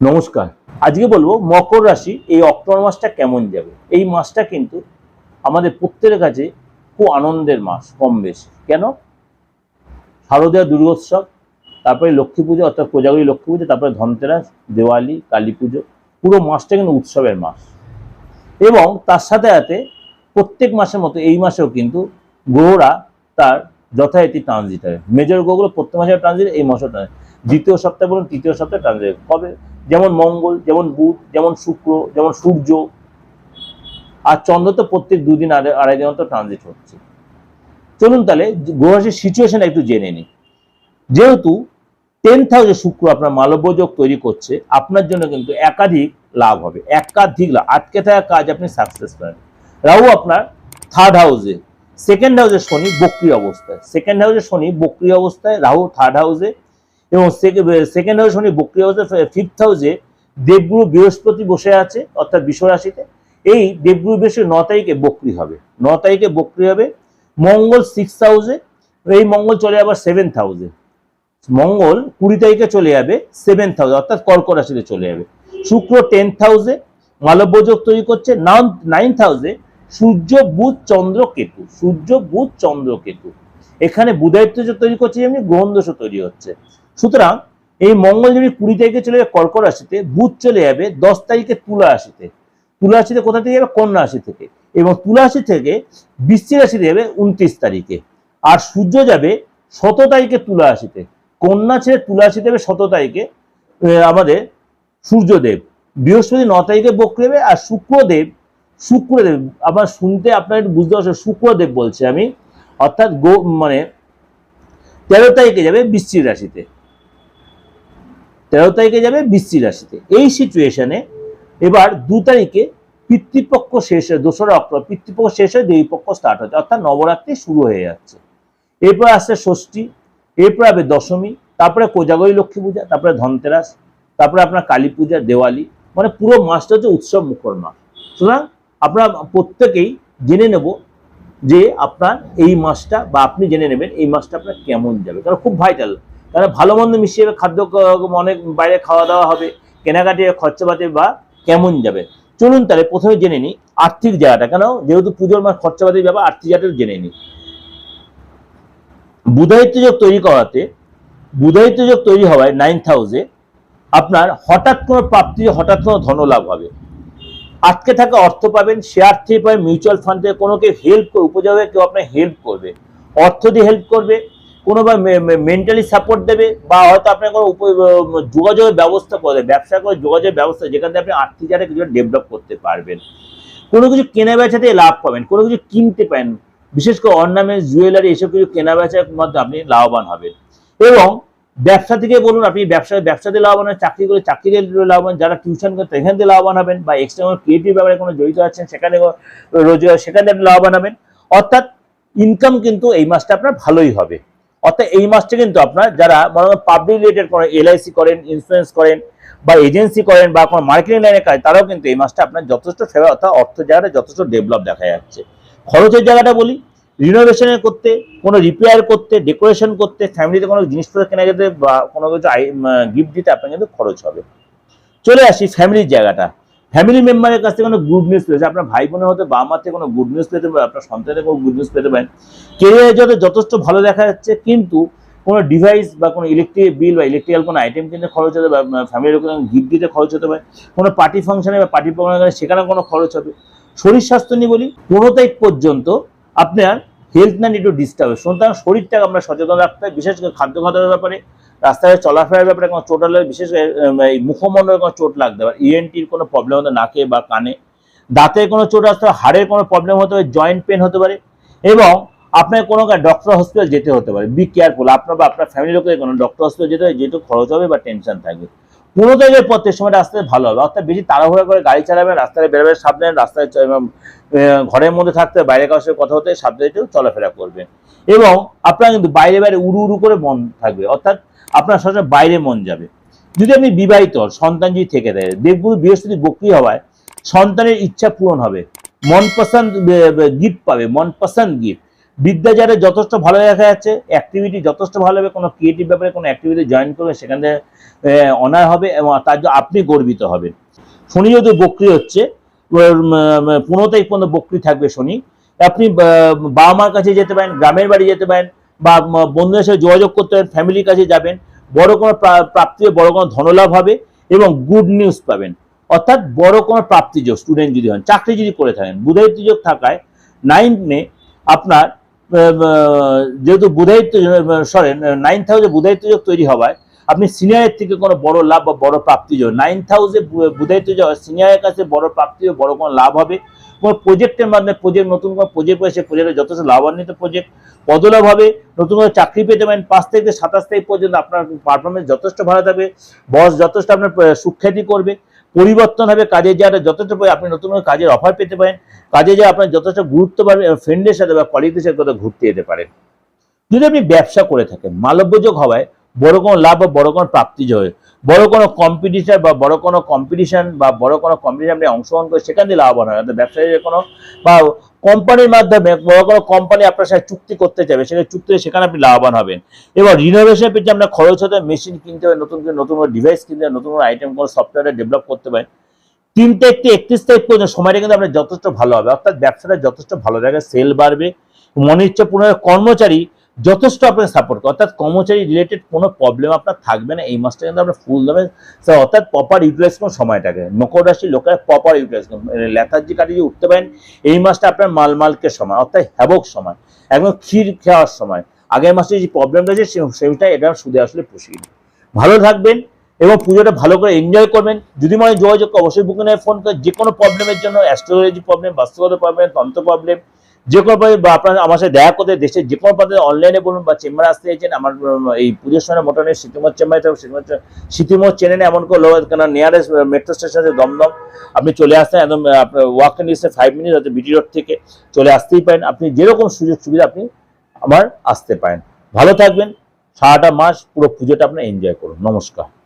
নমস্কার। আজকে বলব মকর রাশি এই অক্টোবর মাসটা কেমন যাবে? এই মাসটা কিন্তু আমাদের প্রত্যেকের কাছে খুব আনন্দের মাস, কম বেশি। কেন? শারদীয় দুর্গোৎসব, তারপরে লক্ষ্মী পুজো, অর্থাৎ কোজাগরী লক্ষ্মী পুজো, তারপরে ধনতেরাস, দেওয়ালি, কালী পুজো, পুরো মাসটা কিন্তু উৎসবের মাস। এবং তার সাথে সাথে প্রত্যেক মাসের মতো এই মাসেও কিন্তু গ্রহরা তার যথারীতি ট্রানজিট হবে মেজর গ্রহগুলো প্রত্যেক মাসে ট্রানজিট এই মাসেও ট্রানজিট দ্বিতীয় সপ্তাহে বলুন, তৃতীয় সপ্তাহে ট্রানজিট কবে? যেমন মঙ্গল, যেমন বুধ, যেমন শুক্র, যেমন সূর্য। আর চন্দ্র তো প্রত্যেক দুদিন আড়াই দিন তো ট্রানজিট হচ্ছে। চলুন তাহলে গ্রহরাশির সিচুয়েশন একটু জেনে নিই। যেহেতু টেন্থ হাউসে শুক্র আপনার মালব্যযোগ তৈরি করছে, আপনার জন্য কিন্তু একাধিক লাভ হবে। একাধিক লাভ। আটকে থাকা কাজ আপনি সাকসেস করেন রাহু আপনার থার্ড হাউসে সেকেন্ড হাউসে শনি বক্রি অবস্থায়। সেকেন্ড হাউসে শনি বক্রি অবস্থায়, রাহু থার্ড হাউসে এবং সেকেন্ড হাউসে শনি বক্রি অবস্থায় ফিফথ হাউসে দেবগুরু বৃহস্পতি বসে আছে, অর্থাৎ রাশিতে এই দেবগুরু বৃহস্পতি ন তারিখে বক্রি হবে। ন তারিখে বক্রি হবে। মঙ্গল সিক্স হাউসে এই মঙ্গল চলে আবার সেভেন্থ হাউসে মঙ্গল কুড়ি তারিখে চলে যাবে সেভেন্থ হাউসে অর্থাৎ কর্ক রাশিতে চলে যাবে। শুক্র টেন্থ হাউসে মালব্যযোগ তৈরি করছে। নাইন্থ হাউসে সূর্য, বুধ, চন্দ্র, কেতু। সূর্য, বুধ, চন্দ্র, কেতু। এখানে বুধায়িত্ব তৈরি করছে যেমনি, গ্রহণ দোষও তৈরি হচ্ছে। সুতরাং এই মঙ্গল যদি কুড়ি তারিখে চলে যাবে কর্ক রাশিতে, বুধ চলে যাবে দশ তারিখে তুলা রাশিতে। তুলা রাশিতে কোথা থেকে যাবে? কন্যা রাশি থেকে। এবং তুলা রাশি থেকে বৃশ্চিক রাশিতে যাবে উনত্রিশ তারিখে। আর সূর্য যাবে শত তারিখে তুলা রাশিতে। কন্যা ছেড়ে তুলা রাশিতে যাবে শত তারিখে আমাদের সূর্যদেব। বৃহস্পতি ন তারিখে বক্রি হবে আর শুক্রদেব শুক্রদেব আবার শুনতে আপনার একটু বুঝতে পারছেন, শুক্রদেব বলছে আমি। অর্থাৎ গো মানে তেরো তারিখে যাবে বৃশ্চিক রাশিতে। তেরো তারিখে যাবে বৃশ্চিক রাশিতে। এই সিচুয়েশনে এবার দু তারিখে পিতৃপক্ষ শেষ হয়ে, দোসরা অক্টোবর, পিতৃপক্ষ শেষ হয়ে দেবীপক্ষ স্টার্ট হচ্ছে। অর্থাৎ নবরাত্রি শুরু হয়ে যাচ্ছে। এরপর আসছে ষষ্ঠী, এরপর হবে দশমী, তারপরে কোজাগরী লক্ষ্মী পূজা, তারপরে ধনতেরাস, তারপরে আপনার কালী পূজা, দেওয়ালি মানে পুরো মাসটা হচ্ছে উৎসব মুখর মাস। সুতরাং আপনারা প্রত্যেকেই জেনে নেব যে আপনার এই মাসটা বা আপনি জেনে নেবেন এই মাসটা আপনার কেমন যাবে। কারণ খুব ভাইটাল কারণ ভালো মন্দ মিশিয়ে খাদ্য অনেক বাইরে খাওয়া দাওয়া হবে কেনাকাটি খরচাপাতি বা কেমন যাবে? চলুন তাহলে প্রথমে জেনে নিই আর্থিক জায়গাটা। কেন? যেহেতু পুজোর মাস খরচাপাতির ব্যাপার, আর্থিক জায়গাটা জেনে নিই। বুধায়িত্ব যোগ তৈরি করাতে বুধায়িত্ব যোগ তৈরি হওয়ায় নাইন্থ হাউসে আপনার হঠাৎ কোনো প্রাপ্তি হঠাৎ কোনো ধনলাভ হবে। আটকে থাকা অর্থ পাবেন শেয়ার থেকে পাবেন মিউচুয়াল ফান্ড থেকে কোনো কেউ হেল্প করবে উপযোগে কেউ আপনার হেল্প করবে। অর্থ দিয়ে হেল্প করবে কোনো বা মেন্টালি সাপোর্ট দেবে বা হয়তো আপনার কোনো যোগাযোগের ব্যবস্থা করে ব্যবসা করে যোগাযোগের ব্যবস্থা, যেখান থেকে আপনি আর্থিক জায়গায় কিছু ডেভেলপ করতে পারবেন। কোনো কিছু কেনা বেচা থেকে লাভ পাবেন, কোনো কিছু কিনতে পারেন। বিশেষ করে অর্নামেন্টস জুয়েলারি এসব কিছু কেনা বেচার মধ্যে আপনি লাভবান হবেন। এবং ব্যবসা থেকে বলুন, আপনি ব্যবসা, ব্যবসাতে লাভবান হবেন, চাকরি করে চাকরিতে লাভবান, যারা টিউশন করে সেখান থেকে লাভবান হবেন বা এক্সট্রা ক্রিয়েটিভ ব্যাপারে কোনো জড়িত আছেন, সেখানে রোজগার, সেখানে আপনি লাভবান হবেন। অর্থাৎ ইনকাম কিন্তু এই মাসটা আপনার ভালোই হবে। অর্থাৎ এই মাসটা কিন্তু আপনার যারা মনে করেন পাবলিক রিলেটেড করেন এলআইসি করেন ইন্স্যুরেন্স করেন বা এজেন্সি করেন বা কোনো মার্কেটিং লাইনে কাজ, তারাও কিন্তু এই মাসটা আপনার যথেষ্ট ফেভার অর্থাৎ অর্থ জায়গাটা যথেষ্ট ডেভেলপ দেখা যাচ্ছে। খরচের জায়গাটা বলি রিনোভেশনের করতে, কোনো রিপেয়ার করতে ডেকোরেশন করতে ফ্যামিলিতে কোনো জিনিসপত্র কেনা যেতে বা কোনো কিছু গিফট দিতে আপনার কিন্তু খরচ হবে। চলে আসি ফ্যামিলির জায়গাটা। ফ্যামিলি মেম্বারের কাছ থেকে কোনো গুড নিউজ পেয়েছে? আপনার ভাই বোনের হতে বাবা মার থেকে কোনো গুড নিউজ পেতে পারেন আপনার সন্তানের কোনো গুড নিউজ পেতে পারেন কেরিয়ারের জন্য যথেষ্ট ভালো দেখা যাচ্ছে, কিন্তু কোনো ডিভাইস বা কোনো ইলেকট্রিক বিল বা ইলেকট্রিক্যাল কোনো আইটেম কিনতে খরচ হতে পারে ফ্যামিলির কোনো গিফট দিতে খরচ হতে পারে, কোনো পার্টি ফাংশনে বা পার্টি প্রোগ্রামে সেখানে কোনো খরচ হবে। শরীর স্বাস্থ্য নিয়ে বলি, পনেরো তারিখ পর্যন্ত আপনার হেলথ না একটু ডিস্টার্ব হবে সুতরাং শরীরটাকে আমরা সচেতন রাখতে হয়, বিশেষ করে খাদ্য খাদ্যের ব্যাপারে। রাস্তায় চলাফেরার ব্যাপারে কোনো চোট হলে, বিশেষ করে এই মুখমণ্ডলে কোনো চোট লাগতে পারে। ইএনটির কোনো প্রবলেম হতে নাকে বা কানে। দাঁতের কোনো চোট আসতে পারে হাড়ের কোনো প্রবলেম হতে পারে জয়েন্ট পেন হতে পারে। এবং আপনার কোনো ডক্টর হসপিটাল যেতে হতে পারে। বি কেয়ারফুল আপনার বা আপনার ফ্যামিলি লোকের কোনো ডক্টর হসপিটাল যেতে হয় যেহেতু খরচ হবে বা টেনশন থাকবে। পর থেকে সময় রাস্তায় ভালো হবে। অর্থাৎ বেশি তাড়াহুড়া করে গাড়ি চালাবেন রাস্তায় বেরোবেন সাবধানে রাস্তায় ঘরের মধ্যে থাকতে বাইরে কারোর কথা হতে সাবধানে একটু চলাফেরা করবেন এবং আপনার কিন্তু বাইরে বাইরে উড়ু উড়ু করে মন থাকবে। অর্থাৎ আপনার সবসময় বাইরে মন যাবে। যদি আপনি বিবাহিত সন্তান যদি থেকে দেয় দেবগুরু বৃহস্পতি বক্রি হওয়ায় সন্তানের ইচ্ছা পূরণ হবে। মন পছন্দ গিফট পাবে মন পছন্দ গিফট। বিদ্যা যারা যথেষ্ট ভালো দেখা যাচ্ছে অ্যাক্টিভিটি যথেষ্ট ভালো হবে কোনো ক্রিয়েটিভ ব্যাপারে কোনো অ্যাক্টিভিটি জয়েন করবে সেখান অনার হবে এবং তার জন্য আপনি গর্বিত হবেন। শনি যেহেতু বক্রি হচ্ছে পনেরো তারিখ পর্যন্ত বক্রি থাকবে শনি। আপনি বাবা মার কাছে যেতে পারেন গ্রামের বাড়ি যেতে পারেন বা বন্ধুদের সাথে যোগাযোগ করতে পারেন ফ্যামিলির কাছে যাবেন বড় কোনো প্রাপ্তি বড় কোনো ধনলাভ হবে এবং গুড নিউজ পাবেন। অর্থাৎ বড় কোনো প্রাপ্তিযোগ স্টুডেন্ট যদি হন চাকরি যদি করে থাকেন বুধায়িত্বযোগ থাকায় নাইনে আপনার আহ, আহ, যেহেতু বুধায়িত্ব সরি নাইন্থ হাউসে বুধায়িত্বযোগ তৈরি হওয়ায়, আপনি সিনিয়রের থেকে কোনো বড় লাভ বা বড় প্রাপ্তি যোগ নাইন্থ হাউসে বুধায়িত্বযোগ সিনিয়রের কাছে বড় প্রাপ্তি ও বড় কোনো লাভ হবে? কোনো প্রজেক্টের মাধ্যমে প্রজেক্ট নতুন কোনো প্রজেক্ট পেয়েছে প্রজেক্টে যথেষ্ট লাভান্বিত প্রজেক্ট পদলাভ হবে, নতুন করে চাকরি পেতে পারেন, পাঁচ থেকে সাতাশ তারিখ পর্যন্ত আপনার পারফরমেন্স যথেষ্ট ভালো থাকবে বস যথেষ্ট আপনার সুখ্যাতি করবে পরিবর্তন হবে কাজে যারা যথেষ্ট আপনি নতুন কাজের অফার পেতে পারেন কাজে যা আপনার যথেষ্ট গুরুত্ব পাবেন ফ্রেন্ডের সাথে বা কলিগদের সাথে কোথাও ঘুরতে যেতে পারেন। যদি আপনি ব্যবসা করে থাকেন মালব্যযোগ হওয়ায় বড় কোনো লাভ বা বড় কোনো প্রাপ্তি হয় বড় কোনো কম্পিটিশন বা বড় কোনো কম্পিটিশন বা বড় কোনো কম্পিটিশন আপনি অংশগ্রহণ করে সেখান দিয়ে লাভবান হয় অর্থাৎ ব্যবসায়ী কোনো বা কোম্পানির মাধ্যমে বড় কোনো কোম্পানি আপনার সাথে চুক্তি করতে চাইবে, সেখানে চুক্তি সেখানে আপনি লাভবান হবেন। এবং রিনোভেশনের পেছনে আপনার খরচ হতে মেশিন কিনতে হবে, নতুন করে, নতুন ডিভাইস কিনতে হবে, নতুন করে আইটেম কোনো সফটওয়্যার ডেভেলপ করতে পারেন। তিন তারিখ থেকে একত্রিশ তারিখ পর্যন্ত সময়টা কিন্তু আপনার যথেষ্ট ভালো হবে। অর্থাৎ ব্যবসাটা যথেষ্ট ভালো জায়গায় সেল বাড়বে। মনে ইচ্ছে পুনরায় কর্মচারী যথেষ্ট আপনার সাপোর্ট অর্থাৎ কর্মচারী রিলেটেড কোনো প্রবলেম আপনার থাকবে না, এই মাসটা কিন্তু আপনার ফুল দেবেন অর্থাৎ প্রপার ইউটিলাইজ কোন সময়টাকে। মকর রাশির লোকেরা প্রপার ইউটিলাইজ করুন লেথার্জি কাটিয়ে উঠতে পারেন, এই মাসটা আপনার মালমালকে সময়, অর্থাৎ হ্যাবক সময়। একদম ক্ষীর খাওয়ার সময়। আগের মাসে যে প্রবলেম রয়েছে সে- সেইটা এটা সুদে আসলে পুষিয়ে। ভালো থাকবেন এবং পুজোটা ভালো করে এনজয় করবেন। যদি মনে হয় যোগাযোগ অবশ্যই বুকিং ফোন করে। যে কোনো প্রবলেমের জন্য অ্যাস্ট্রোলজি প্রবলেম বাস্তবতা প্রবলেম তন্ত্র প্রবলেম যে কোনো problem বা আপনার আমার সাথে দেখা করতে দেশের যে কোনো পদ্ধতি অনলাইনে বলুন বা চেম্বারে আসতে চাইছেন, আমার এই পুজোর সময় মোটামুটি সিটিমোর চেম্বারে থাকবে চেনে না এমন কোনো কেন নিয়ারেস্ট মেট্রো স্টেশন আছে, দমদম, আপনি চলে আসতেন একদম আপনার ওয়াক ডিস্টেন্স ফাইভ মিনিট হয়তো বিটি রোড থেকে চলে আসতেই পারেন, আপনি যেরকম সুযোগ সুবিধা আপনি আমার আসতে পারেন। ভালো থাকবেন, সারাটা মাস পুরো পুজোটা আপনি এনজয় করুন। নমস্কার।